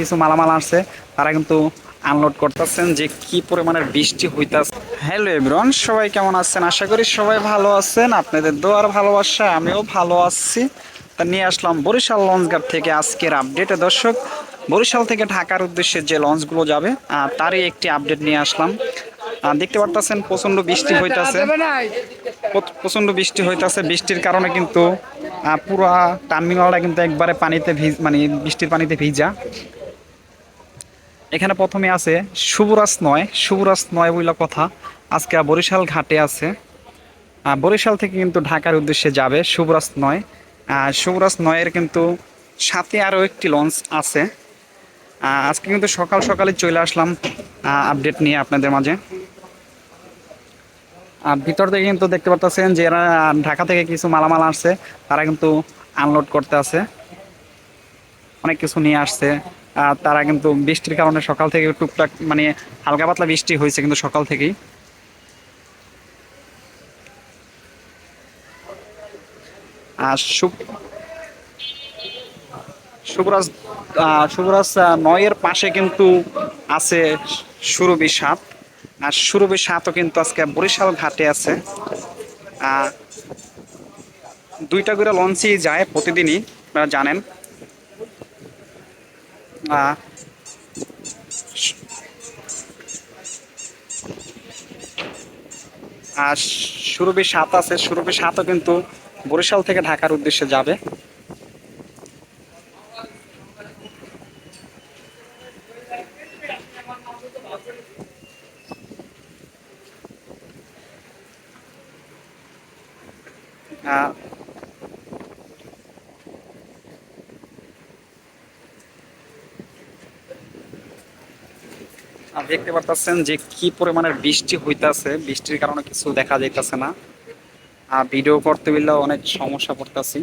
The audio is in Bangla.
কিছু মালামাল আসছে, তারা কিন্তু আনলোড করতেছেন যে কি পরিমাণের বৃষ্টি হইতাছে। হ্যালো এভরিওয়ান সবাই কেমন আছেন? আশা করি সবাই ভালো আছেন। আপনাদের দোয়ার ভালোবাসা আমিও ভালো আছি। তা নিয়ে আসলাম বরিশাল লঞ্চঘাট থেকে আজকের আপডেটে দর্শক, বরিশাল থেকে ঢাকার উদ্দেশ্যে যে লঞ্চগুলো যাবে তারই একটি আপডেট নিয়ে আসলাম। দেখতে পারতেছেন প্রচণ্ড বৃষ্টি হইতাছে। প্রচ- প্রচণ্ড বৃষ্টি হইতাছে। বৃষ্টির কারণে কিন্তু পুরা টার্মিনালটা কিন্তু একবারে পানিতে ভিজ মানে বৃষ্টির পানিতে ভিজা। এখানে প্রথমে আছে শুভরাজ নয় শুভরাজ নয় বইলা কথা। আজকে বরিশাল ঘাটে আছে। বরিশাল থেকে কিন্তু ঢাকার উদ্দেশ্যে যাবে শুভরাজ নয়। শুভরাজ নয়ের কিন্তু সাথে আরও একটি লঞ্চ আছে। আজকে কিন্তু সকাল সকালে চলে আসলাম আপডেট নিয়ে আপনাদের মাঝে। ভিতর থেকে কিন্তু দেখতে পাচ্ছেন যে এরা ঢাকা থেকে কিছু মালামাল আসছে, তারা কিন্তু আনলোড করতে আছে। অনেক কিছু নিয়ে আসছে। তারা কিন্তু বৃষ্টির কারণে সকাল থেকে টুকটাক মানে হালকা পাতলা বৃষ্টি হয়েছে কিন্তু সকাল থেকেই। আর শুভ- শুভরাজ শুভরাজ নয়ের পাশে কিন্তু আছে সুরভি সাত। আর সুরভি সাতও কিন্তু আজকে বরিশাল ঘাটে আছে। দুইটা করে লঞ্চই যায় প্রতিদিনই, আপনারা জানেন। আহ, আর সুরভি সাত আছে। সুরভি সাতও কিন্তু বরিশাল থেকে ঢাকার উদ্দেশ্যে যাবে। আহ, দেখতে পারতেছেন যে কি পরিমাণের বৃষ্টি হইতাছে। বৃষ্টির কারণে কিছু দেখা যাইতেছে না। আর ভিডিও করতে গেলে অনেক সমস্যা পড়তাছি।